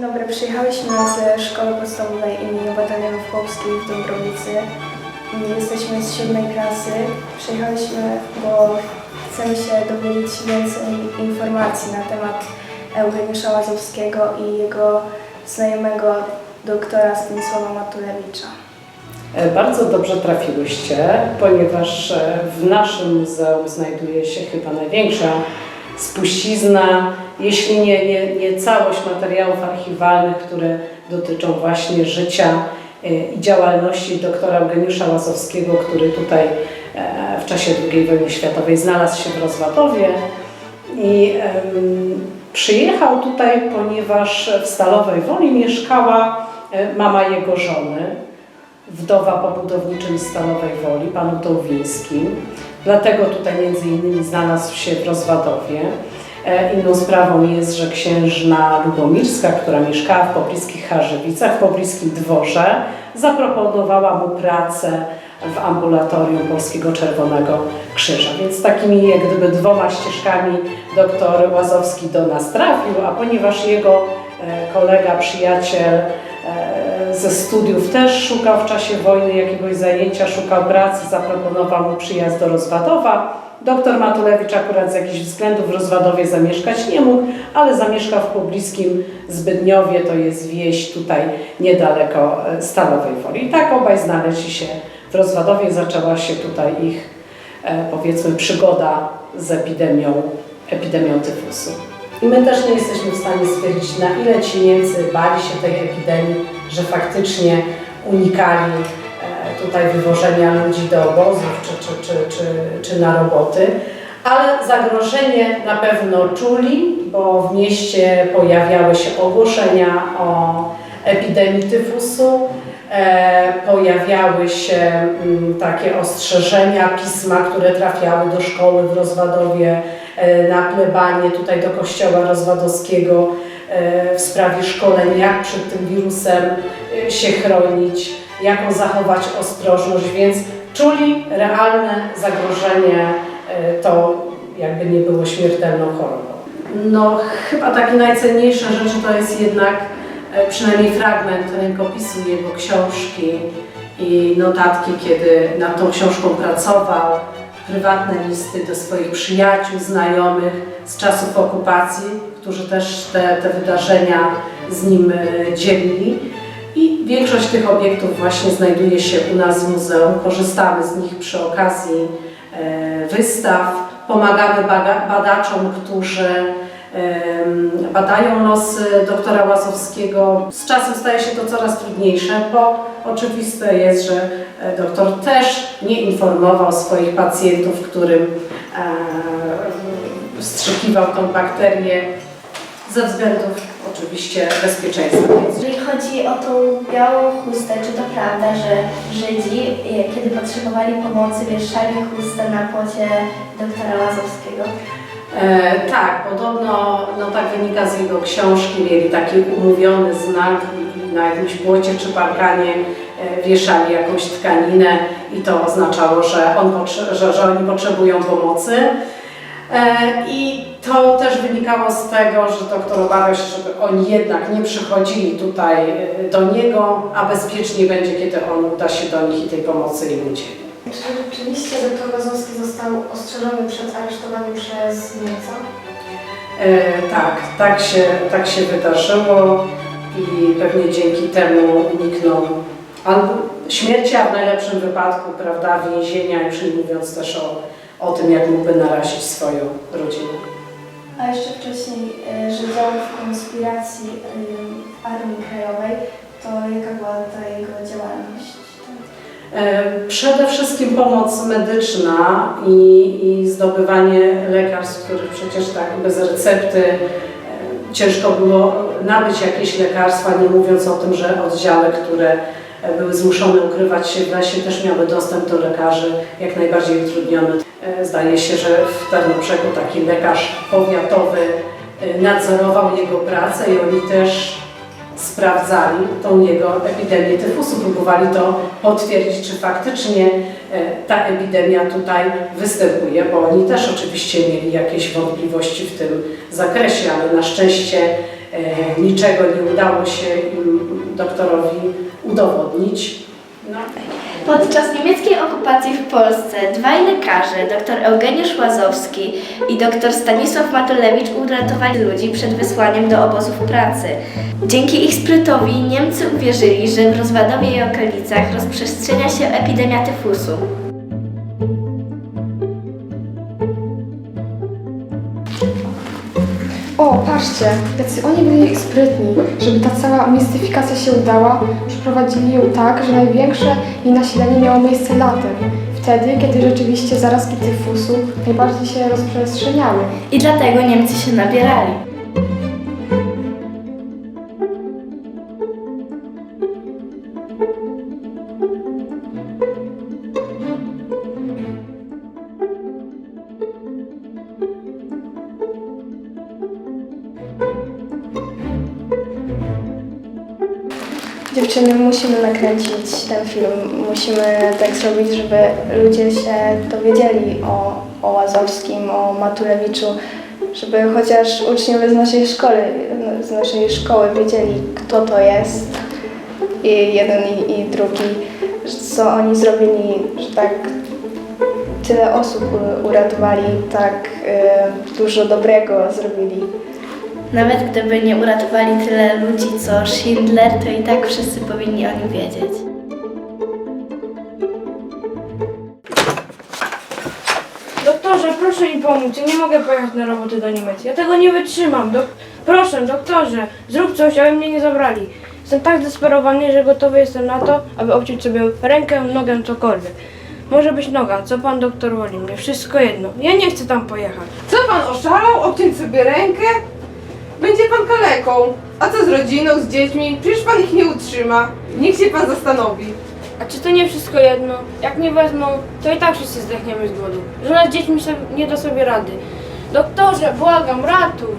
dobry, przyjechałyśmy ze szkoły podstawowej im. Batalionów Polskich w Dąbrowicy. Jesteśmy z siódmej klasy. Przyjechałyśmy, bo chcemy się dowiedzieć więcej informacji na temat Eugeniusza Łazowskiego i jego znajomego doktora Stanisława Matulewicza. E, Bardzo dobrze trafiłyście, ponieważ e, w naszym muzeum znajduje się chyba największa spuścizna, jeśli nie, nie, nie całość materiałów archiwalnych, które dotyczą właśnie życia e, i działalności doktora Eugeniusza Łazowskiego, który tutaj e, w czasie II wojny światowej znalazł się w Rozwadowie. I przyjechał tutaj, ponieważ w Stalowej Woli mieszkała e, mama jego żony, wdowa po budowniczym Stalowej Woli, panu Tołwińskim. Dlatego tutaj między innymi znalazł się w Rozwadowie. E, Inną sprawą jest, że księżna Lubomirska, która mieszkała w pobliskich Charzewicach, w pobliskim dworze, zaproponowała mu pracę w ambulatorium Polskiego Czerwonego Krzyża. Więc takimi jak gdyby dwoma ścieżkami doktor Łazowski do nas trafił, a ponieważ jego e, kolega, przyjaciel e, ze studiów też szukał w czasie wojny jakiegoś zajęcia, szukał pracy, zaproponował mu przyjazd do Rozwadowa. Doktor Matulewicz akurat z jakichś względów w Rozwadowie zamieszkać nie mógł, ale zamieszkał w pobliskim Zbydniowie, to jest wieś tutaj niedaleko e, Stalowej Woli. I tak obaj znaleźli się w Rozwadowie, zaczęła się tutaj ich e, powiedzmy przygoda z epidemią, epidemią tyfusu. I my też nie jesteśmy w stanie stwierdzić, na ile ci Niemcy bali się tej epidemii, że faktycznie unikali tutaj wywożenia ludzi do obozów czy, czy, czy, czy, czy na roboty. Ale zagrożenie na pewno czuli, bo w mieście pojawiały się ogłoszenia o epidemii tyfusu, e, pojawiały się mm, takie ostrzeżenia, pisma, które trafiały do szkoły w Rozwadowie, e, na plebanie, tutaj do kościoła rozwadowskiego e, w sprawie szkoleń, jak przed tym wirusem się chronić, jaką zachować ostrożność, więc czuli realne zagrożenie, e, to jakby nie było śmiertelną chorobą. No chyba takie najcenniejsze rzeczy to jest jednak e, przynajmniej fragment rękopisu jego książki i notatki, kiedy nad tą książką pracował, prywatne listy do swoich przyjaciół, znajomych z czasów okupacji, którzy też te, te wydarzenia z nim e, dzielili. I większość tych obiektów właśnie znajduje się u nas w muzeum. Korzystamy z nich przy okazji e, wystaw. Pomagamy badaczom, którzy badają losy doktora Łazowskiego. Z czasem staje się to coraz trudniejsze, bo oczywiste jest, że e, doktor też nie informował swoich pacjentów, którym e, wstrzykiwał tą bakterię ze względów oczywiście bezpieczeństwa. Jeżeli chodzi o tą białą chustę, czy to prawda, że Żydzi, e, kiedy potrzebowali pomocy, wieszali chustę na płocie doktora Łazowskiego? E, tak, podobno no, tak wynika z jego książki, mieli taki umówiony znak i, na jakimś płocie czy parkanie e, wieszali jakąś tkaninę i to oznaczało, że, on że, że oni potrzebują pomocy. E, I to też wynikało z tego, że doktor obawiał się, żeby oni jednak nie przychodzili tutaj e, do niego, a bezpiecznie będzie, kiedy on uda się do nich i tej pomocy im udzieli. Czy rzeczywiście doktor Wazowski został ostrzeżony przed aresztowaniem przez Niemca? E, tak, tak się, tak się wydarzyło i pewnie dzięki temu uniknął albo śmierci, a w najlepszym wypadku, prawda, więzienia, już nie mówiąc też o, o tym, jak mógłby narazić swoją rodzinę. A jeszcze wcześniej, e, że działał w konspiracji e, Armii Krajowej, to jaka była ta jego działalność? E, Przede wszystkim pomoc medyczna i, i zdobywanie lekarstw, których przecież tak bez recepty ciężko było nabyć jakieś lekarstwa, nie mówiąc o tym, że oddziały, które były zmuszone ukrywać się w lesie, też miały dostęp do lekarzy jak najbardziej utrudniony. E, Zdaje się, że w Tarnobrzegu taki lekarz powiatowy e, nadzorował jego pracę i oni też sprawdzali tą jego epidemię tyfusu, próbowali to potwierdzić, czy faktycznie e, ta epidemia tutaj występuje, bo oni też oczywiście mieli jakieś wątpliwości w tym zakresie, ale na szczęście e, niczego nie udało się doktorowi udowodnić. No. Podczas niemieckiej okupacji w Polsce dwaj lekarze, dr Eugeniusz Łazowski i dr Stanisław Matulewicz uratowali ludzi przed wysłaniem do obozów pracy. Dzięki ich sprytowi Niemcy uwierzyli, że w Rozwadowie i okolicach rozprzestrzenia się epidemia tyfusu. O, patrzcie, jacy oni byli sprytni. Żeby ta cała mistyfikacja się udała, przeprowadzili ją tak, że największe jej nasilenie miało miejsce latem. Wtedy, kiedy rzeczywiście zarazki tyfusu najbardziej się rozprzestrzeniały. I dlatego Niemcy się nabierali. Musimy nakręcić ten film. Musimy tak zrobić, żeby ludzie się dowiedzieli o, o Łazowskim, o Matulewiczu, żeby chociaż uczniowie z naszej szkoły, z naszej szkoły wiedzieli, kto to jest. I jeden i, i drugi, co oni zrobili, że tak tyle osób uratowali, tak y, dużo dobrego zrobili. Nawet gdyby nie uratowali tyle ludzi co Schindler, to i tak wszyscy powinni o nim wiedzieć. Doktorze, proszę mi pomóc. Ja nie mogę pojechać na roboty do Niemiec. Ja tego nie wytrzymam. Dok proszę, doktorze, zrób coś, aby mnie nie zabrali. Jestem tak zdesperowany, że gotowy jestem na to, aby obciąć sobie rękę, nogę, cokolwiek. Może być noga, co pan doktor woli mnie, wszystko jedno. Ja nie chcę tam pojechać. Co pan oszalał? Obciąć sobie rękę? Będzie pan kaleką. A co z rodziną, z dziećmi? Przecież pan ich nie utrzyma. Niech się pan zastanowi. A czy to nie wszystko jedno? Jak nie wezmą, to i tak wszyscy zdechniemy z głodu. Żona z dziećmi nie da sobie rady. Doktorze, błagam, ratuj!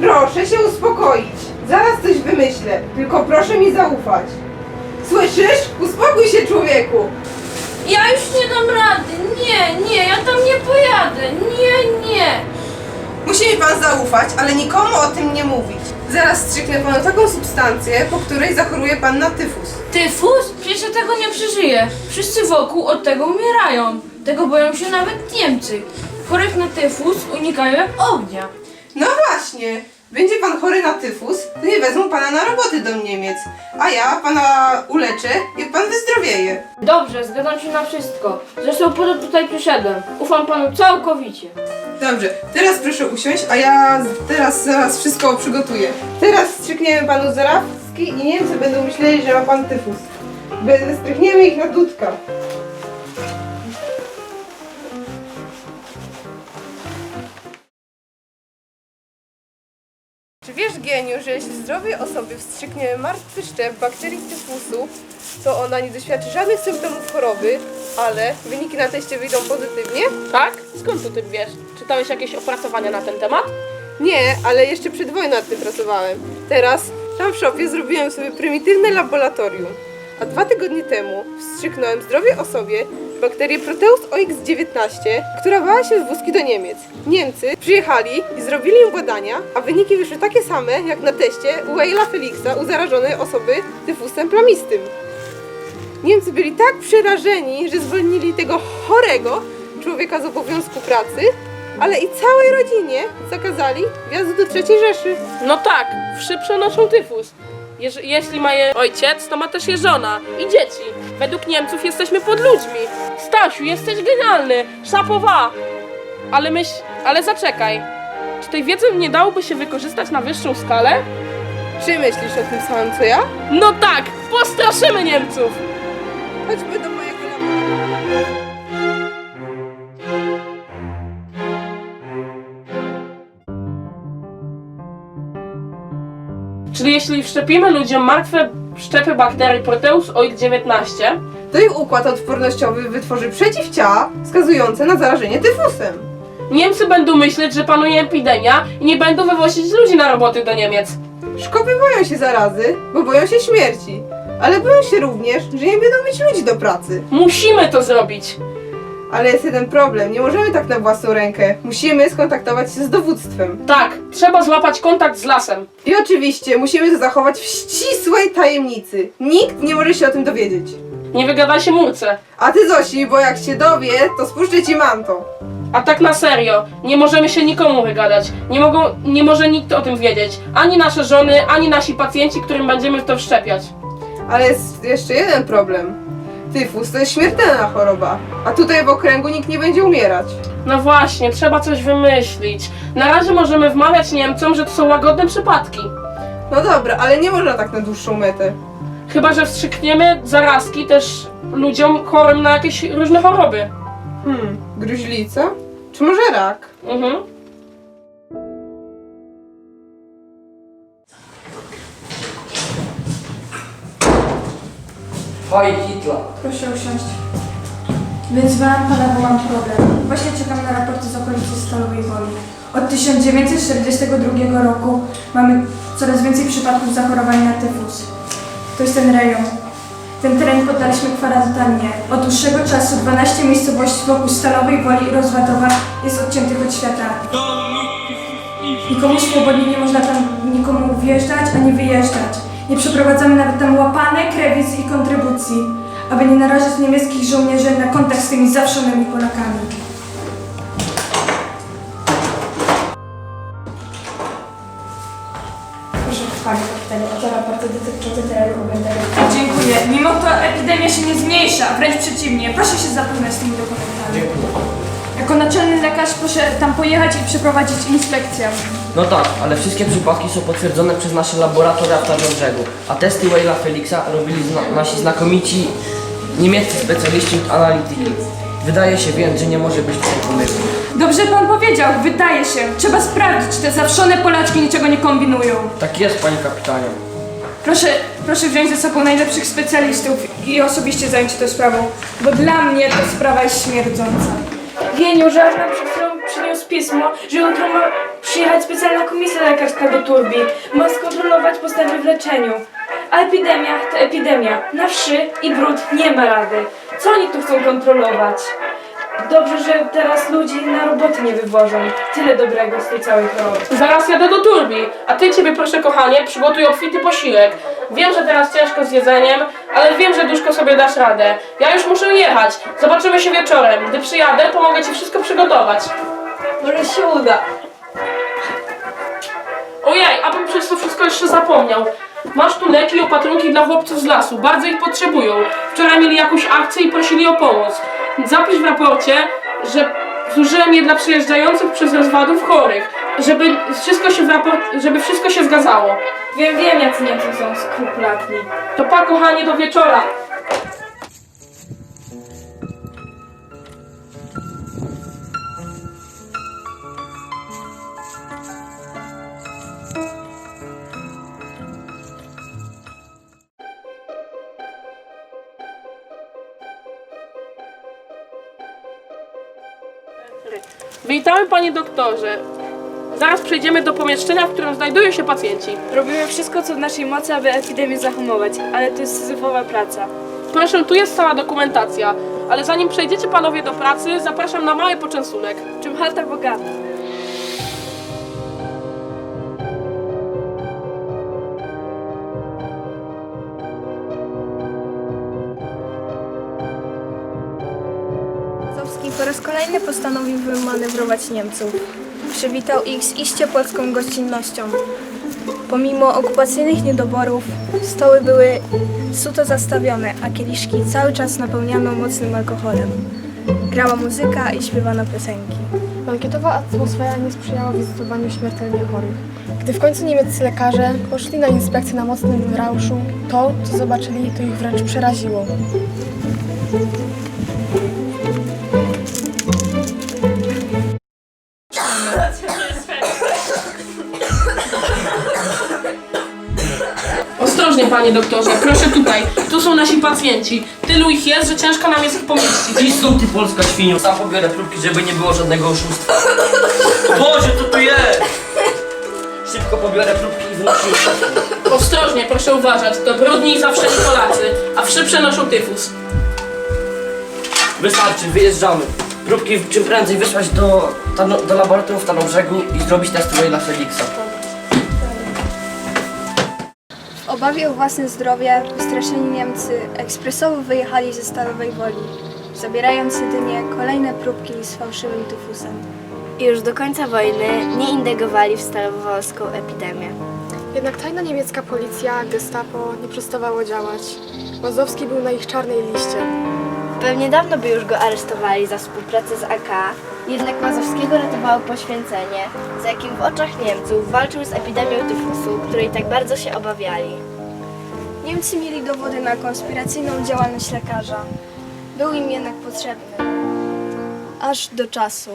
Proszę się uspokoić. Zaraz coś wymyślę. Tylko proszę mi zaufać. Słyszysz? Uspokój się, człowieku. Ja już nie dam rady. Nie, nie, ja tam nie pojadę. Ale nikomu o tym nie mówić. Zaraz strzyknę panu taką substancję, po której zachoruje pan na tyfus. Tyfus? Przecież ja tego nie przeżyję. Wszyscy wokół od tego umierają. Tego boją się nawet Niemcy. Chorych na tyfus unikają jak ognia. No właśnie. Będzie pan chory na tyfus, to nie wezmą pana na roboty do Niemiec. A ja pana uleczę, jak pan wyzdrowieje. Dobrze, zgadzam się na wszystko. Zresztą po to tutaj przyszedłem. Ufam panu całkowicie. Dobrze, teraz proszę usiąść, a ja teraz zaraz wszystko przygotuję. Teraz strzykniemy panu zarawski i Niemcy będą myśleli, że ma pan tyfus. Strychniemy ich na dudka. Czy wiesz, Geniu, że jeśli zdrowej osobie wstrzykniemy martwy szczep bakterii tyfusu, to ona nie doświadczy żadnych symptomów choroby, ale wyniki na teście wyjdą pozytywnie? Tak? Skąd to ty wiesz? Czytałeś jakieś opracowania na ten temat? Nie, ale jeszcze przed wojną nad tym pracowałem. Teraz tam w szopie zrobiłem sobie prymitywne laboratorium. A dwa tygodnie temu wstrzyknąłem zdrowej osobie bakterię Proteus OX19, która bała się wózki do Niemiec. Niemcy przyjechali i zrobili im badania, a wyniki wyszły takie same jak na teście u Eila Felixa u zarażonej osoby tyfusem plamistym. Niemcy byli tak przerażeni, że zwolnili tego chorego człowieka z obowiązku pracy, ale i całej rodzinie zakazali wjazdu do III Rzeszy. No tak, wszy przenoszą tyfus. Jeż, jeśli ma je ojciec, to ma też je żona i dzieci. Według Niemców jesteśmy pod ludźmi. Stasiu, jesteś genialny! Szapowa! Ale myśl, ale zaczekaj. Czy tej wiedzy nie dałoby się wykorzystać na wyższą skalę? Czy myślisz o tym samym co ja? No tak, postraszymy Niemców! Chodźmy do mojego laboratorium. Czyli jeśli wszczepimy ludziom martwe szczepy bakterii Proteus OX19, To ich układ odpornościowy wytworzy przeciwciała wskazujące na zarażenie tyfusem. Niemcy będą myśleć, że panuje epidemia i nie będą wywozić ludzi na roboty do Niemiec. Szkopy boją się zarazy, bo boją się śmierci. Ale boją się również, że nie będą mieć ludzi do pracy. Musimy to zrobić. Ale jest jeden problem, nie możemy tak na własną rękę. Musimy skontaktować się z dowództwem. Tak, trzeba złapać kontakt z lasem. I oczywiście musimy to zachować w ścisłej tajemnicy. Nikt nie może się o tym dowiedzieć. Nie wygadaj się murce. A ty Zosi, bo jak się dowie, to spuszczę ci manto. A tak na serio, nie możemy się nikomu wygadać. Nie, mogą, nie może nikt o tym wiedzieć. Ani nasze żony, ani nasi pacjenci, którym będziemy w to wszczepiać. Ale jest jeszcze jeden problem. Tyfus to jest śmiertelna choroba, a tutaj w okręgu nikt nie będzie umierać. No właśnie, trzeba coś wymyślić. Na razie możemy wmawiać Niemcom, że to są łagodne przypadki. No dobra, ale nie można tak na dłuższą metę. Chyba, że wstrzykniemy zarazki też ludziom chorym na jakieś różne choroby. Hmm, gruźlica? Czy może rak? Mhm. Hoj Hitler. Proszę usiąść. Więc pana, bo mam problem. Właśnie czekam na raporty z okolicy Stalowej Woli. Od 1942 roku mamy coraz więcej przypadków zachorowań na tyfus. To jest ten rejon. Ten teren poddaliśmy kwarantannie. Od dłuższego czasu 12 miejscowości wokół Stalowej Woli i Rozładowa jest odciętych od świata. Nikomu swobodnie nie można tam nikomu wjeżdżać ani wyjeżdżać. Nie przeprowadzamy nawet tam łapanek, rewizji i kontrybucji, aby nie narażać niemieckich żołnierzy na kontakt z tymi zawszonymi Polakami. Proszę Pani Kapitanie, oto raporty dotyczące terenu Obendery. Dziękuję. Mimo to epidemia się nie zmniejsza, wręcz przeciwnie. Proszę się zapoznać z tymi dokumentami. Jako naczelny lekarz proszę tam pojechać i przeprowadzić inspekcję. No tak, ale wszystkie przypadki są potwierdzone przez nasze laboratoria w Tarnym Brzegu, a testy Wayla Felixa robili zna nasi znakomici niemieccy specjaliści od analityki. Wydaje się więc, że nie może być tutaj pomyłki. Dobrze pan powiedział, wydaje się. Trzeba sprawdzić, te zawszone Polaczki niczego nie kombinują. Tak jest, panie kapitanie. Proszę, proszę wziąć ze sobą najlepszych specjalistów i osobiście zająć się tą sprawą, bo dla mnie ta sprawa jest śmierdząca. Wieniu, chwilą przyniósł pismo, że jutro ma przyjechać specjalna komisja lekarska do Turbi. Ma skontrolować postępy w leczeniu. A epidemia to epidemia. Na wszy i brud nie ma rady. Co oni tu chcą kontrolować? Dobrze, że teraz ludzi na roboty nie wywożą. Tyle dobrego z tej całej choroby. Zaraz jadę do Turbi, a ty ciebie proszę kochanie, przygotuj obfity posiłek. Wiem, że teraz ciężko z jedzeniem, ale wiem, że duszko sobie dasz radę. Ja już muszę jechać. Zobaczymy się wieczorem. Gdy przyjadę, pomogę ci wszystko przygotować. Może się uda. Ojej, abym przez to wszystko jeszcze zapomniał. Masz tu leki i opatrunki dla chłopców z lasu. Bardzo ich potrzebują. Wczoraj mieli jakąś akcję i prosili o pomoc. Zapisz w raporcie, że zużyłem je dla przyjeżdżających przez rozwadów chorych. Żeby wszystko się w raport, żeby wszystko się zgadzało. Wiem, wiem, jacy Niemcy są skrupulatni. To pa kochanie do wieczora. Panie doktorze. Zaraz przejdziemy do pomieszczenia, w którym znajdują się pacjenci. Robimy wszystko, co w naszej mocy, aby epidemię zahamować, ale to jest syzyfowa praca. Proszę, tu jest cała dokumentacja, ale zanim przejdziecie panowie do pracy, zapraszam na mały poczęstunek. Czym chata bogata? Kolejny postanowił wymanewrować Niemców. Przywitał ich z iście polską gościnnością. Pomimo okupacyjnych niedoborów, stoły były suto zastawione, a kieliszki cały czas napełniano mocnym alkoholem. Grała muzyka i śpiewano piosenki. Bankietowa atmosfera nie sprzyjała wizytowaniu śmiertelnie chorych. Gdy w końcu niemieccy lekarze poszli na inspekcję na mocnym rauszu, to, co zobaczyli, to ich wręcz przeraziło. Panie doktorze, proszę tutaj. Tu są nasi pacjenci. Tylu ich jest, że ciężko nam jest ich pomieścić. Idź stąd, ty polska świnio. Sam pobiorę próbki, żeby nie było żadnego oszustwa. Boże, co tu jest? Szybko pobiorę próbki i je. Ostrożnie, proszę uważać. To brudni zawsze Polacy, a wszy przenoszą tyfus. Wystarczy, wyjeżdżamy. Próbki czym prędzej wysłać do, do laboratorium w Tarnobrzegu i zrobić testy Wayla Felixa. Obawie o własne zdrowie wystraszeni Niemcy ekspresowo wyjechali ze Stalowej Woli, zabierając jedynie kolejne próbki z fałszywym tyfusem. I już do końca wojny nie indygowali w stalowolską epidemię. Jednak tajna niemiecka policja, gestapo nie przestawało działać. Łazowski był na ich czarnej liście. Pewnie dawno by już go aresztowali za współpracę z AK, jednak Łazowskiego ratowało poświęcenie, za jakim w oczach Niemców walczył z epidemią tyfusu, której tak bardzo się obawiali. Niemcy mieli dowody na konspiracyjną działalność lekarza. Był im jednak potrzebny. Aż do czasu.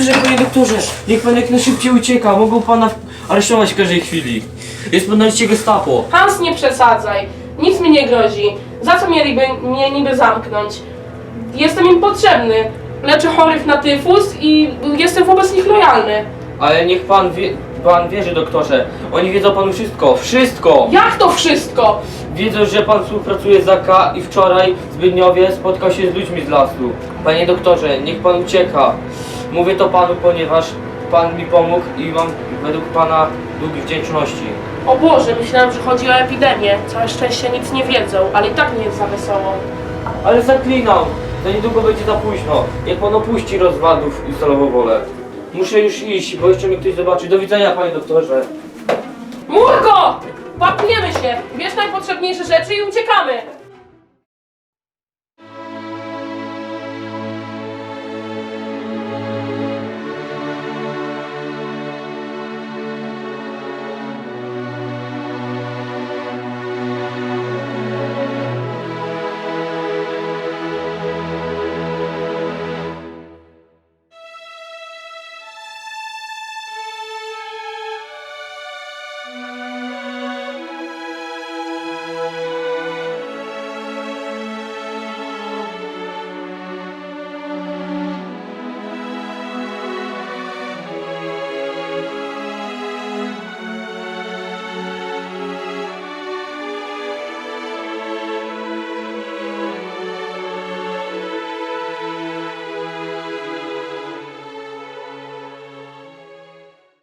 Doktorze, panie doktorze, niech pan jak najszybciej ucieka. Mogą pana aresztować w każdej chwili. Jest pan na liście gestapo. Hans, nie przesadzaj. Nic mi nie grozi. Za co mieliby mnie niby zamknąć? Jestem im potrzebny. Leczę chorych na tyfus i jestem wobec nich lojalny. Ale niech pan wie, pan wierzy doktorze. Oni wiedzą panu wszystko, wszystko. Jak to wszystko? Wiedzą, że pan współpracuje z AK i wczoraj w Zbydniowie spotkał się z ludźmi z lasu. Panie doktorze, niech pan ucieka. Mówię to panu, ponieważ pan mi pomógł i mam według pana dług wdzięczności. O Boże, myślałem, że chodzi o epidemię. Całe szczęście nic nie wiedzą, ale i tak nie jest za wesoło. Ale zaklinam, za niedługo będzie za późno. Niech pan opuści rozwadów i stalową wolę. Muszę już iść, bo jeszcze mnie ktoś zobaczy. Do widzenia, panie doktorze. Murko! Pakujemy się! Bierz najpotrzebniejsze rzeczy i uciekamy!